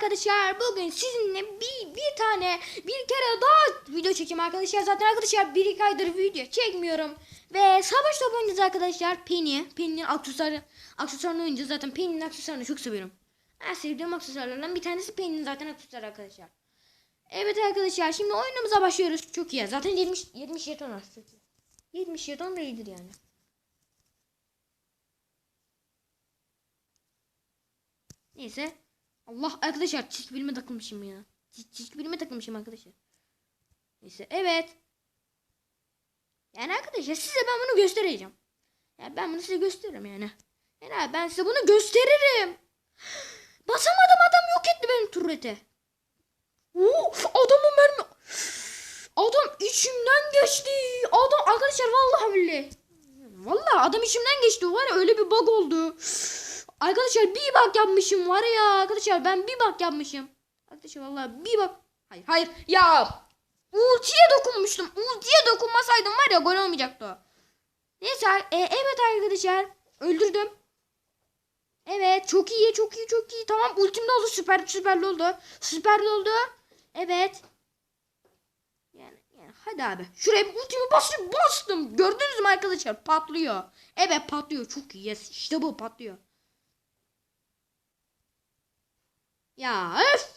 arkadaşlar bugün sizinle bir, bir tane bir kere daha video çekeyim arkadaşlar. Zaten arkadaşlar bir iki aydır video çekmiyorum. Ve savaş topu oynayacağız arkadaşlar. Penny. Penny'nin aksesuarı, aksesuarını oynayacağız. Zaten Penny'nin aksesuarını çok seviyorum. En sevdiğim aksesuarlardan bir tanesi Penny'nin zaten aksesuarı arkadaşlar. Evet arkadaşlar şimdi oyunumuza başlıyoruz. Çok iyi. Zaten 70, 70 jeton var. Çok iyi. 70 jeton da iyidir yani. Neyse. Allah arkadaşlar çizgi bilime takılmışım ya. Çiz- Çizgi bilime takılmışım arkadaşlar. Neyse evet. Yani arkadaşlar size ben bunu göstereceğim. Ya ben bunu size gösteririm yani. Yani abi ben size bunu gösteririm. Basamadım adam yok etti benim turrete. Oo, adamın mermi. Adam içimden geçti. Adam arkadaşlar vallahi billahi. Vallahi adam içimden geçti. Var ya öyle bir bug oldu. Arkadaşlar bir bak yapmışım var ya arkadaşlar ben bir bak yapmışım. Arkadaşlar vallahi bir bak. Hayır hayır ya. Ultiye dokunmuştum. Ultiye dokunmasaydım var ya gol olmayacaktı o. Neyse e, evet arkadaşlar öldürdüm. Evet çok iyi çok iyi çok iyi. Tamam ultim de oldu süper süperli oldu. Süperli oldu. Evet. Yani, yani hadi abi. Şuraya ultimi bastım bastım. Gördünüz mü arkadaşlar patlıyor. Evet patlıyor çok iyi. Yes işte bu patlıyor. Ya öf.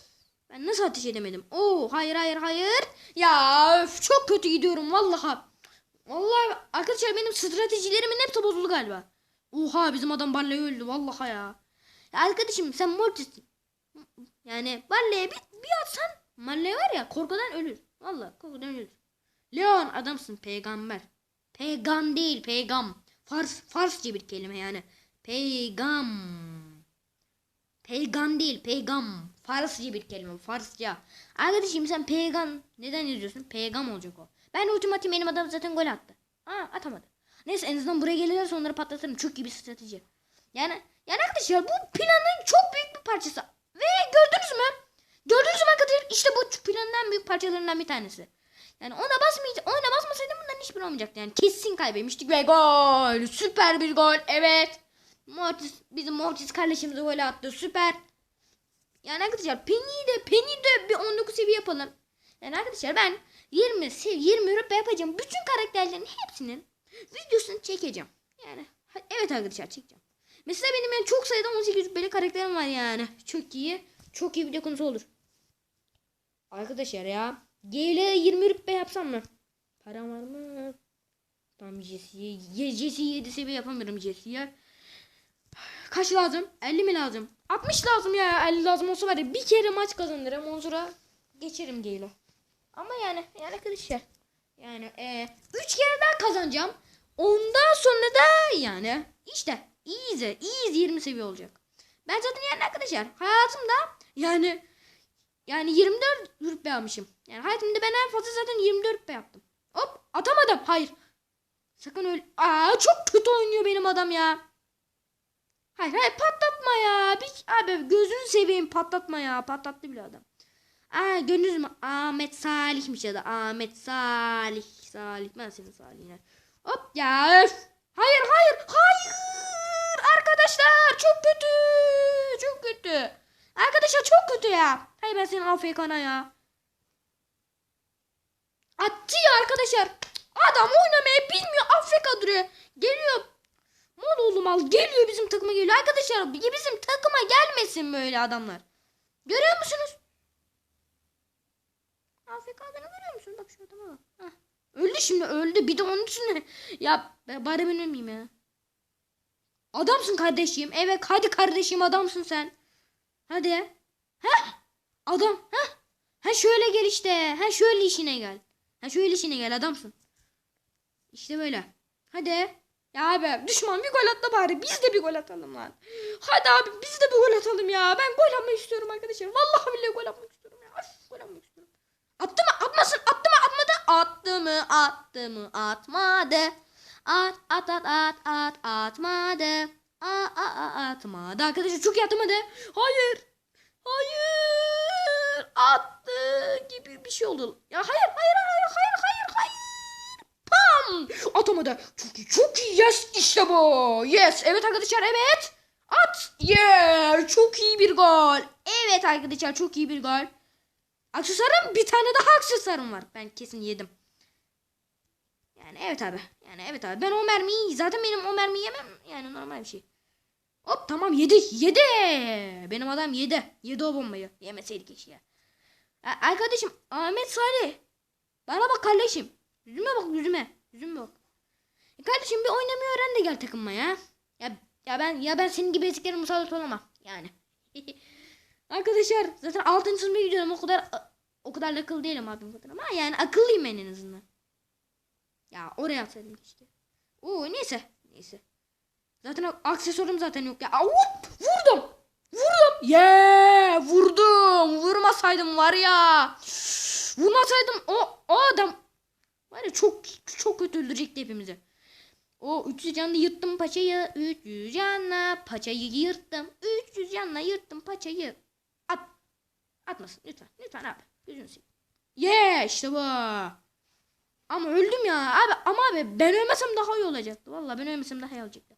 Ben nasıl ateş edemedim? Oo hayır hayır hayır. Ya öf çok kötü gidiyorum vallahi. Vallahi arkadaşlar benim stratejilerimin hepsi bozuldu galiba. Oha bizim adam Barley öldü vallahi ya. ya arkadaşım sen Mortis'sin. Yani Barley'e bir, bir atsan Barley var ya korkudan ölür. Vallahi korkudan ölür. Leon adamsın peygamber. Peygan değil peygam. Fars, Farsça bir kelime yani. Peygam. Peygan değil peygam. Farsça bir kelime Farsça. Arkadaşım sen peygan neden yazıyorsun? Peygam olacak o. Ben ultimatim benim adam zaten gol attı. Aa atamadı. Neyse en azından buraya gelirlerse onları patlatırım. Çok iyi bir strateji. Yani yani arkadaşlar bu planın çok büyük bir parçası. Ve gördünüz mü? Gördünüz mü arkadaşlar? İşte bu planın en büyük parçalarından bir tanesi. Yani ona basmayacak, ona basmasaydım bundan hiçbir olmayacaktı. Yani kesin kaybetmiştik ve gol. Süper bir gol. Evet. Mortis, bizim Mortis kardeşimiz gol attı. Süper. Yani arkadaşlar Penny'i de Penny de bir 19 seviye yapalım. Yani arkadaşlar ben 20 sev 20 rütbe yapacağım. Bütün karakterlerin hepsinin videosunu çekeceğim. Yani evet arkadaşlar çekeceğim. Mesela benim yani çok sayıda 18 rütbeli karakterim var yani. Çok iyi. Çok iyi video konusu olur. Arkadaşlar ya. GL 20 rütbe yapsam mı? Param var mı? Tamam Jesse'ye. Ye- Jesse'yi 7 seviye yapamıyorum Jesse'ye. Kaç lazım? 50 mi lazım? 60 lazım ya. 50 lazım olsa var ya bir kere maç kazanırım. Ondan sonra geçerim Gale'ı. Ama yani yani arkadaşlar. Yani e, 3 kere daha kazanacağım. Ondan sonra da yani işte easy easy 20 seviye olacak. Ben zaten yani arkadaşlar hayatımda yani yani 24 rütbe almışım. Yani hayatımda ben en fazla zaten 24 rütbe yaptım. Hop atamadım. Hayır. Sakın öyle. Aa çok kötü oynuyor benim adam ya. Hayır hayır patlatma ya. Bir, abi gözünü seveyim patlatma ya. Patlattı bile adam. Aa gördünüz mü? Ahmet Salih'miş ya da Ahmet Salih. Salih. Ben senin Salih'ine. Hop ya. öf. Hayır hayır hayır. Arkadaşlar çok kötü. Çok kötü. Arkadaşlar çok kötü ya. Hayır ben senin AFK'na ya. Attı ya arkadaşlar. Adam oynamayı bilmiyor. AFK duruyor. Geliyor. Mal oğlum al. Geliyor bizim takıma geliyor. Arkadaşlar bizim takıma gelmesin böyle adamlar. Görüyor musunuz? AFK adamı görüyor musun? Bak şu adama. Öldü şimdi öldü. Bir de onun üstüne. Ya bari ben ölmeyeyim ya. Adamsın kardeşim. Evet hadi kardeşim adamsın sen. Hadi. Heh. Adam. Heh. Ha şöyle gel işte. Ha şöyle işine gel. Ha şöyle işine gel adamsın. İşte böyle. Hadi. Ya abi düşman bir gol attı bari. Biz de bir gol atalım lan. Hadi abi biz de bir gol atalım ya. Ben gol atmak istiyorum arkadaşlar. Vallahi billahi gol atmak istiyorum ya. Of, gol atmak istiyorum. Attı mı? Atmasın. Attı mı? Atmadı. Attı mı? Attı mı? Atmadı. At at at at at atmadı. A a a atmadı. Arkadaşlar çok iyi atamadı. Hayır. Hayır. Attı gibi bir şey oldu. Ya hayır hayır hayır hayır hayır hayır. Pam! Atamadı. Çok iyi çok iyi. Yes işte bu. Yes. Evet arkadaşlar evet. At. Yeah. Çok iyi bir gol. Evet arkadaşlar çok iyi bir gol. Aksesuarım bir tane daha aksesuarım var. Ben kesin yedim. Yani evet abi. Yani evet abi. Ben o mermiyi zaten benim o mermiyi yemem. Yani normal bir şey. Hop tamam yedi. Yedi. Benim adam yedi. Yedi o bombayı. Yemeseydi keşke. A- Arkadaşım Ahmet Salih. Bana bak kardeşim. Yüzüme bak yüzüme. Yüzüme bak. E kardeşim bir oynamayı öğren de gel takımma ya. Ya ya ben ya ben senin gibi eziklerin musallat olamam. Yani. Arkadaşlar zaten 6. sınıfa gidiyorum o kadar o kadar da akıllı değilim abim kadar ama yani akıllıyım en azından. Ya oraya atsaydım keşke. Oo neyse neyse. Zaten aksesuarım zaten yok ya. Aa, vur- vurdum. Vurdum. Yeah, vurdum. Vurmasaydım var ya. Vurmasaydım o o adam var ya çok çok kötü öldürecekti hepimizi. O 300 canla yırttım paçayı. 300 canla paçayı yırttım. 300 canla yırttım paçayı. At. Atmasın lütfen. Lütfen abi. Gözünü seveyim. Yeah işte bu. Ama öldüm ya. Abi ama abi ben ölmesem daha iyi olacaktı. Vallahi ben ölmesem daha iyi olacaktı.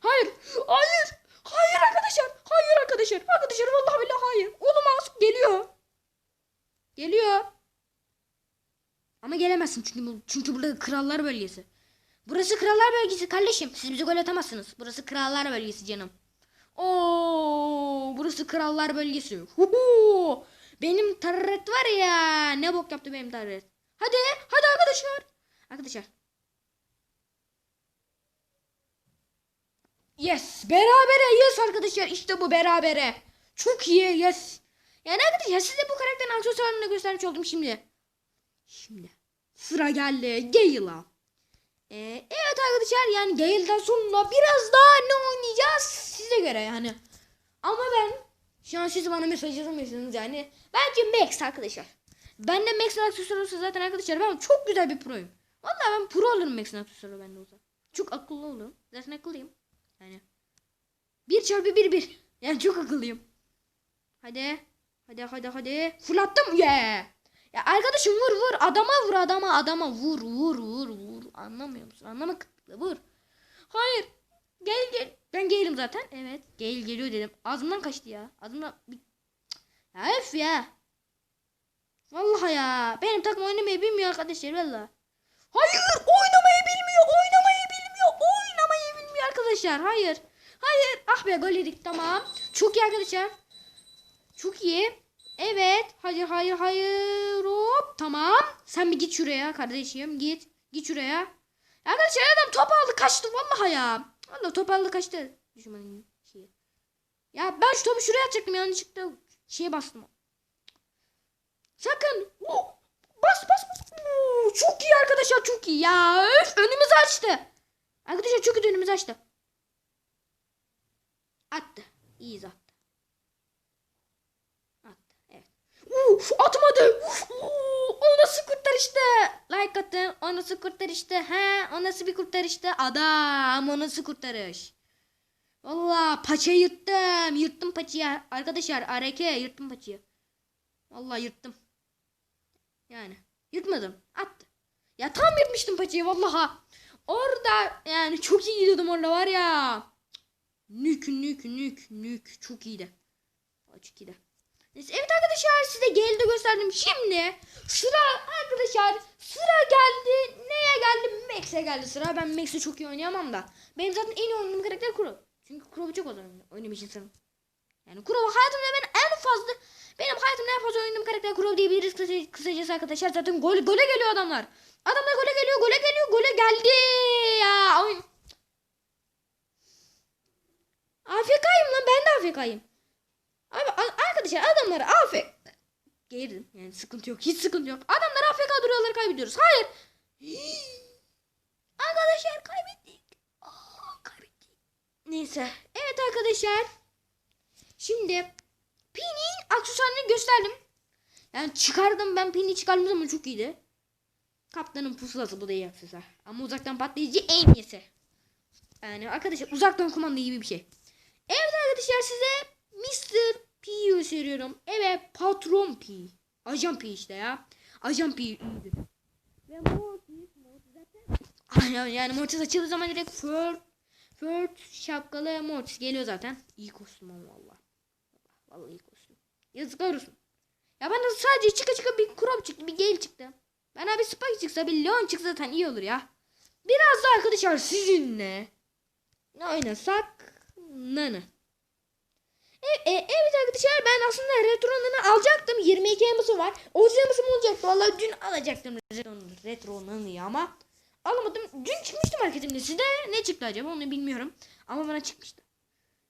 Hayır. Hayır. Hayır arkadaşlar. Hayır arkadaşlar. Arkadaşlar vallahi billahi hayır. Olamaz. Geliyor. Geliyor. Ama gelemezsin çünkü bu- çünkü burada krallar bölgesi. Burası krallar bölgesi kardeşim. Siz bize gol atamazsınız. Burası krallar bölgesi canım. Oo, burası krallar bölgesi. Huhu. Benim tarret var ya. Ne bok yaptı benim tarret. Hadi, hadi arkadaşlar. Arkadaşlar. Yes, berabere. Yes arkadaşlar. İşte bu berabere. Çok iyi. Yes. Yani arkadaşlar size bu karakterin aksesuarını göstermiş oldum şimdi. Şimdi sıra geldi Gale'a. Ee, evet arkadaşlar yani Gale'den sonra biraz daha ne oynayacağız size göre yani. Ama ben şu an siz bana mesaj yazamıyorsunuz yani. Bence Max arkadaşlar. Ben de Max'in aksesuarı olsa zaten arkadaşlar ben çok güzel bir proyum. Vallahi ben pro olurum Max'in aksesuarı bende olsa. Çok akıllı olurum. Zaten akıllıyım. Yani. 1 çarpı 1 1. Yani çok akıllıyım. Hadi. Hadi hadi hadi. Fırlattım. Yeah. Ya arkadaşım vur vur. Adama vur adama adama vur vur vur vur. Anlamıyor musun? Anlama vur. Hayır. Gel gel. Ben gelim zaten. Evet. Gel geliyor dedim. Ağzımdan kaçtı ya. Ağzımdan. bir-. Ya öf ya. Vallahi ya. Benim takım oynamayı bilmiyor arkadaşlar valla. Hayır. Oynamayı bilmiyor. Oynamayı bilmiyor. Oynamayı bilmiyor arkadaşlar. Hayır. Hayır. Ah be gol yedik. Tamam. Çok iyi arkadaşlar. Çok iyi. Evet. Hayır hayır hayır. Hop. Tamam. Sen bir git şuraya kardeşim. Git. Git şuraya. Arkadaşlar adam top aldı kaçtı vallahi ya. Vallahi top aldı kaçtı. Düşmanın şeyi. Ya ben şu topu şuraya atacaktım yanlışlıkla şeye bastım. Sakın. Oh, Bas bas bas. Oo, çok iyi arkadaşlar çok iyi. Ya öf önümüzü açtı. Arkadaşlar çok iyi önümüzü açtı. Attı. İyi attı. Attı. Evet. Uf, atmadı. Uf, o nasıl kurtarıştı? Like atın. O nasıl kurtarıştı? He, o nasıl bir kurtarıştı? Adam, o nasıl kurtarış? Valla paça yırttım. Yırttım paçayı. Arkadaşlar areke yırttım paçayı. Valla yırttım. Yani yırtmadım. Attı. Ya tam yırtmıştım paçayı vallaha. Orada yani çok iyi gidiyordum orada var ya. Nük nük nük nük çok iyiydi. Çok iyiydi. Evet arkadaşlar size geldi gösterdim. Şimdi sıra arkadaşlar sıra geldi. Neye geldi? Max'e geldi sıra. Ben Max'i çok iyi oynayamam da. Benim zaten en iyi oynadığım karakter Kuro. Çünkü Kuro'yu çok oynayamam. Oynamış insanım. Yani Kuro hayatımda ben en fazla benim hayatımda en fazla oynadığım karakter Kuro diyebiliriz kısa- kısacası arkadaşlar. Zaten gol, gole geliyor adamlar. Adamlar gole geliyor, gole geliyor, gole geldi ya. Oyun. AFK'yım lan ben de AFK'yım. Abi arkadaşlar adamları AFK Gerdim yani sıkıntı yok hiç sıkıntı yok. Adamlar AFK duruyorlar kaybediyoruz. Hayır. Arkadaşlar kaybettik. Aa, kaybettik. Neyse. Evet arkadaşlar. Şimdi Pini'nin aksesuarını gösterdim. Yani çıkardım ben Pini çıkardım ama çok iyiydi. Kaptanın pusulası bu da iyi aksesuar. Ama uzaktan patlayıcı en iyisi. Yani arkadaşlar uzaktan kumanda gibi bir şey. Evet arkadaşlar size Mr. P'yi gösteriyorum. Evet Patron P. Ajan P işte ya. Ajan P iyidir. Ve Mortis, Mortis zaten... Aynen yani Mortis açıldığı zaman direkt First, Fört şapkalı Mortis geliyor zaten. İyi kostüm ama valla. Vallahi iyi kostüm. Yazıklar olsun. Ya bana sadece çıka çıka bir crop çıktı. Bir gel çıktı. Bana bir spike çıksa bir leon çıksa zaten iyi olur ya. Biraz da arkadaşlar sizinle ne oynasak nane. E, e, evet arkadaşlar ben aslında retronunu alacaktım. 22 elması var. O elmasım olacaktı. Vallahi dün alacaktım retronunu, ama alamadım. Dün çıkmıştı marketimde. Size ne çıktı acaba onu bilmiyorum. Ama bana çıkmıştı.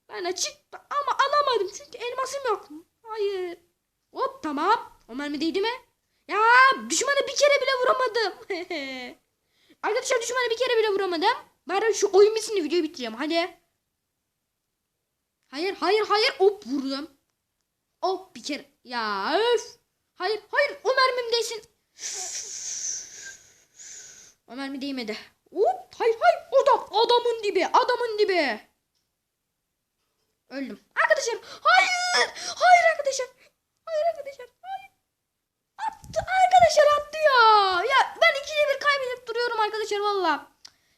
Bana çıktı ama alamadım çünkü elmasım yok. Hayır. Hop tamam. O mermi değdi mi? Ya düşmanı bir kere bile vuramadım. Arkadaşlar düşmanı bir kere bile vuramadım. Bari şu oyun bitsin de videoyu bitireceğim. Hadi. Hayır hayır hayır. Hop vurdum. Hop bir kere. Ya öf. Hayır hayır o mermim değsin. O mermi değmedi. Hop hayır hayır. Adam adamın dibi adamın dibi. Öldüm. Arkadaşlar hayır. Hayır arkadaşlar. Hayır arkadaşlar. Hayır. Attı arkadaşlar attı ya. Ya ben ikide bir kaybedip duruyorum arkadaşlar valla.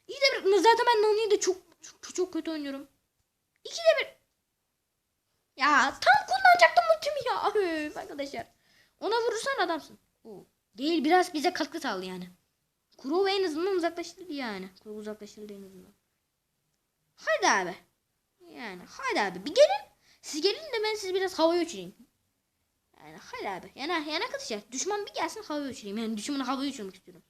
İkide bir zaten ben Nani'yi de çok, çok çok kötü oynuyorum. Ya tam kullanacaktım ultimi ya. Öf, arkadaşlar. Ona vurursan adamsın. Oo. Değil biraz bize katkı sağladı yani. Kuro en azından uzaklaştırdı yani. Kuro uzaklaştırdı en azından. Haydi abi. Yani haydi abi bir gelin. Siz gelin de ben sizi biraz havaya uçurayım. Yani haydi abi. Yani, yani arkadaşlar düşman bir gelsin havaya uçurayım. Yani düşmanı havaya uçurmak istiyorum.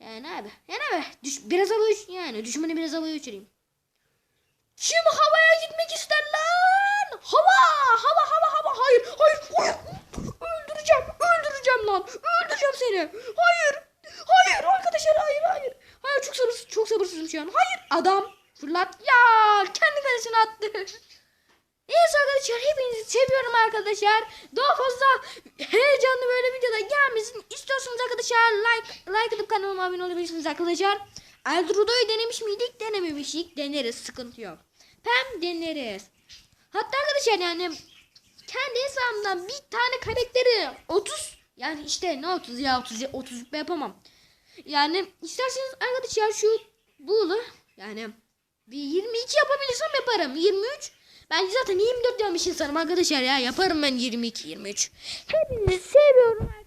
Yani abi. Yani abi. Düş, biraz havaya uç yani. Düşmanı biraz havaya uçurayım. Kim havaya gitmek ister lan? Hava! Hava hava hava. Hayır hayır. Öldüreceğim. Öldüreceğim lan. Öldüreceğim seni. Hayır. Hayır arkadaşlar hayır hayır. Hayır çok sabırsız çok sabırsızım şu an. Hayır adam fırlat. Ya kendi kalesine attı. Neyse arkadaşlar hepinizi seviyorum arkadaşlar. Daha fazla heyecanlı böyle videoda gelmesin istiyorsanız arkadaşlar like like atıp kanalıma abone olabilirsiniz arkadaşlar. Eldora'yı denemiş miydik? Denememiştik. Deneriz. Sıkıntı yok. Pem deneriz. Hatta arkadaşlar yani kendi hesabımdan bir tane karakteri 30 yani işte ne 30 ya 30 ya 30 yapamam. Yani isterseniz arkadaşlar şu bunu yani bir 22 yapabilirsem yaparım. 23 ben zaten 24 yapmış insanım arkadaşlar ya. Yaparım ben 22 23. Hepinizi seviyorum